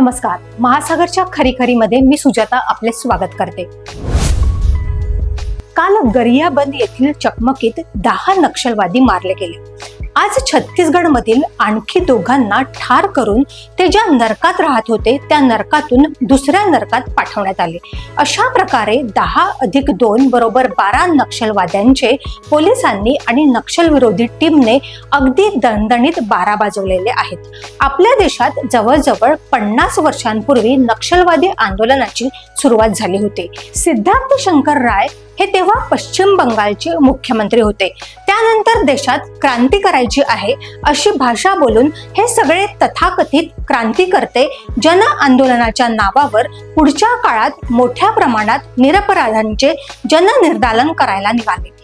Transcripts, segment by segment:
नमस्कार. महासागरच्या खरीखरीमध्ये मी सुजाता आपले स्वागत करते. काल गरियाबंद येथील चकमकीत दहा नक्षलवादी मारले गेले. आज छत्तीसगड मधील आणखी दोघांना ठार करून ते ज्या नरकात राहत होते त्या नरकातून दुसऱ्या नरकात पाठवण्यात आले. अशा प्रकारे दहा अधिक दोन बरोबर बारा नक्षलवाद्यांचे पोलिसांनी आणि नक्षलविरोधी टीमने अगदी दणदणीत बारा बाजवलेले आहेत. आपल्या देशात जवळजवळ पन्नास वर्षांपूर्वी नक्षलवादी आंदोलनाची सुरुवात झाली होती. सिद्धार्थ शंकर राय हे तेव्हा पश्चिम बंगालचे मुख्यमंत्री होते. त्यानंतर देशात क्रांती करायची आहे अशी भाषा बोलून हे सगळे तथाकथित क्रांतीकर्ते जन आंदोलनाच्या नावावर पुढच्या काळात मोठ्या प्रमाणात निरपराधांचे जननिर्दालन करायला निघाले.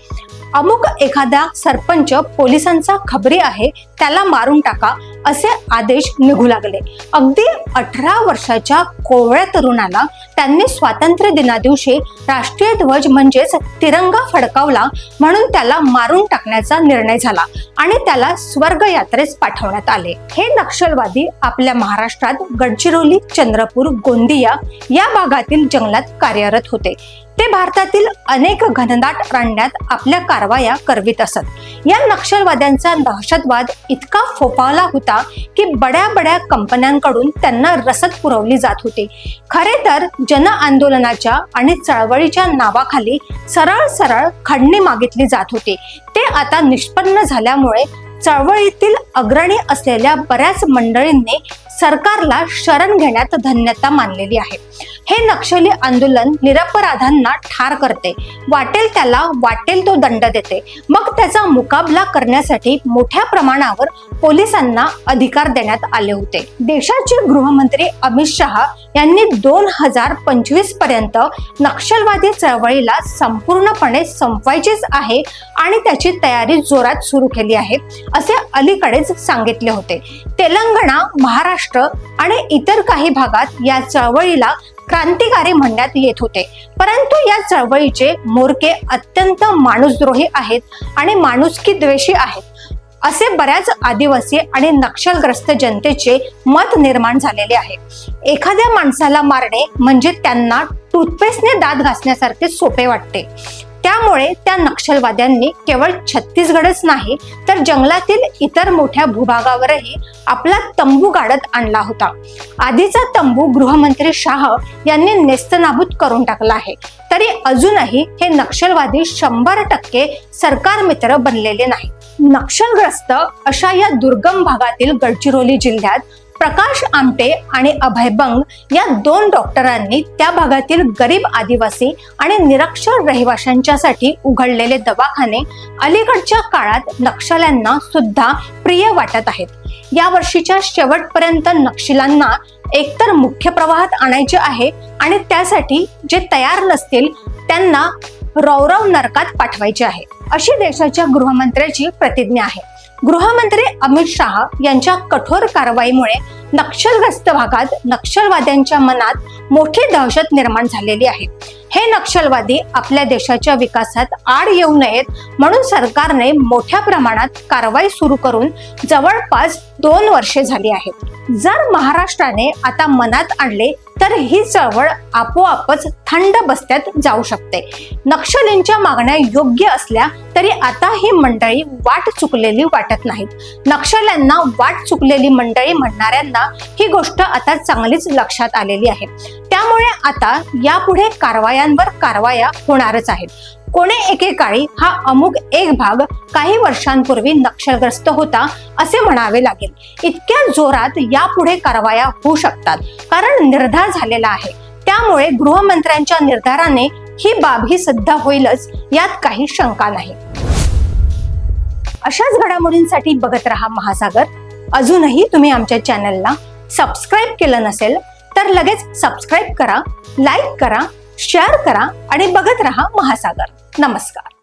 अमुक एखादा सरपंच पोलिसांचा खबरी आहे त्याला मारून टाका असे आदेश निघू लागले. अगदी अठरा वर्षाच्या कोवळ्या तरुणाला त्यांनी स्वातंत्र्य दिना दिवशी राष्ट्रीय ध्वज म्हणजेच तिरंगा फडकावला म्हणून त्याला मारून टाकण्याचा निर्णय झाला आणि त्याला स्वर्ग यात्रेस पाठवण्यात आले. हे नक्षलवादी आपल्या महाराष्ट्रात गडचिरोली चंद्रपूर गोंदिया या भागातील जंगलात कार्यरत होते. ते भारतातील अनेक घनदाट अरण्यात आपल्या कारवाया करवित असत. या नक्षलवाद्यांचा दहशतवाद इतका फोफावला होता की बड्या बड्या कंपन्यांकडून त्यांना रसद पुरवली जात होती. खरे तर जन आंदोलनाच्या आणि चळवळीच्या नावाखाली सरळ सरळ खंडणी मागितली जात होती. ते आता निष्पन्न झाल्यामुळे चळवळीतील अग्रणी असलेल्या बऱ्याच मंडळींनी सरकारला शरण घेण्यात धन्यता मानलेली आहे. हे नक्षली आंदोलन निरपराधांना ठार करते. वाटेल त्याला वाटेल तो दंड देते. मग त्याचा मुकाबला करण्यासाठी मोठ्या प्रमाणावर पोलिसांना अधिकार देण्यात आले होते. देशाचे गृहमंत्री अमित शहा यांनी दोन हजार पंचवीसपर्यंत नक्षलवादी चळवळीला संपूर्णपणे संपवायचीच आहे आणि त्याची तयारी जोरात सुरू केली आहे असे अलीकडेच सांगितले होते. तेलंगणा महाराष्ट्र आणि इतर काही भागात या चळवळीला क्रांतिकारी म्हणण्यात येत होते. परंतु या चळवळीचे मोरके अत्यंत माणूसद्रोही आहेत आणि माणुसकी द्वेषी आहेत. असे बऱ्याच आदिवासी आणि नक्षलग्रस्त जनतेचे मत निर्माण झालेले आहे. एखाद्या माणसाला मारणे म्हणजे त्यांना टूथपेस्टने दात घासण्यासारखे सोपे वाटते. त्यामुळे त्या नक्षलवाद्यांनी केवळ छत्तीसगडच नाही तर जंगलातील इतर मोठ्या भूभागावरही आपला तंबू गाडत आणला होता. आधीचा तंबू गृहमंत्री शाह यांनी नेस्तनाबूत करून टाकला आहे. तरी अजूनही हे नक्षलवादी शंभर टक्के सरकार मित्र बनलेले नाही. नक्षलग्रस्त अशा या दुर्गम भागातील गडचिरोली जिल्ह्यात प्रकाश आमटे आणि अभय बंग या दोन डॉक्टरांनी त्या भागातील गरीब आदिवासी आणि निरक्षर रहिवाशांच्यासाठी उघडलेले दवाखाने अलीकडच्या काळात नक्षल्यांना सुद्धा प्रिय वाटत आहेत. या वर्षीच्या शेवटपर्यंत नक्षल्यांना एकतर मुख्य प्रवाहात आणायचे आहे आणि त्यासाठी जे तयार नसतील त्यांना रौरव नरकात पाठवायचे आहे अशी देशाच्या गृहमंत्र्याची प्रतिज्ञा आहे. गृहमंत्री अमित शहा यांच्या कठोर कारवाईमुळे नक्षलग्रस्त भागात नक्षलवाद्यांच्या मनात मोठी दहशत निर्माण झालेली आहे. हे नक्षलवादी आपल्या देशाच्या विकासात आड येऊ नयेत म्हणून सरकारने मोठ्या प्रमाणात कारवाई सुरू करून जवळपास दोन वर्षे झाली आहेत. जर महाराष्ट्राने आता मनात आणले तर ही चळवळ आपोआपच थंड बस्त्यात जाऊ शकते. नक्षलींच्या मागण्या योग्य असल्या तरी आता ही मंडळी वाट चुकलेली वाटत नाहीत. नक्षल्यांना वाट चुकलेली मंडळी म्हणणाऱ्यांना ही गोष्ट आता चांगलीच लक्षात आलेली आहे. त्यामुळे आता यापुढे कारवायांवर कारवाया होणारच आहेत. कोणे एकेकाळी हा अमुक एक भाग काही वर्षांपूर्वी नक्षलग्रस्त होता असे म्हणावे लागेल. इतक्या जोरात यापुढे कारवाया होऊ शकतात. कारण निर्धार झालेला आहे. त्यामुळे गृहमंत्र्यांच्या निर्धाराने ही बाबही सिद्ध होईलच यात काही शंका नाही. अशाच घडामोडींसाठी बघत रहा महासागर. अजूनही तुम्ही आमच्या चॅनलला सबस्क्राईब केलं नसेल तर लगेच सबस्क्राईब करा लाईक करा शेअर करा आणि बघत रहा महासागर. नमस्कार